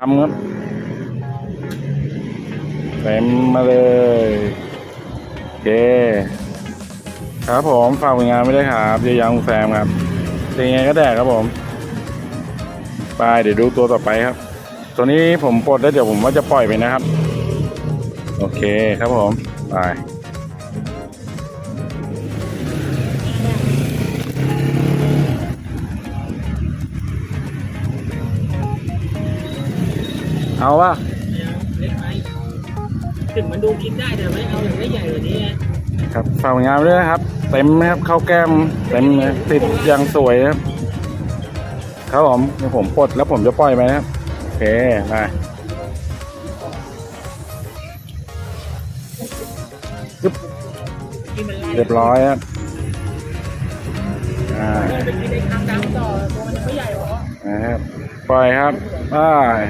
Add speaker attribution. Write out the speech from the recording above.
Speaker 1: ทำครับเต็มมาเลยโอเคครับผมฝากผลงานไม่ได้ครับเยยังแซมครับเป็นไงก็แดกครับผมไปเดี๋ยวดูตัวต่อไปครับ ตัวนี้ผมปลดแล้วเดี๋ยวผมว่าจะปล่อยไปนะครับ โอเคครับผมไป เอาวะ
Speaker 2: เล็กไหมถึงมันดูกินได้แต่ไม่เอาอย่างได้ใหญ่กว่านี้นะครับ
Speaker 1: ฝากผลงานไว้ด้วยนะครับ เต็มนะครับเข้าแก้มเต็มเลยติดอย่างสวยนะครับครับผมเดี๋ยวผมปลดแล้วผมจะปล่อยไปนะครับโอเคมา
Speaker 2: ที่มันไล่
Speaker 1: เรียบร้อยครับอ่า
Speaker 2: เป็นที่ได้ข้ามน้ำต่อตัวมันยังไม่ใหญ่หรอ
Speaker 1: นะครับปล่อยครับบาย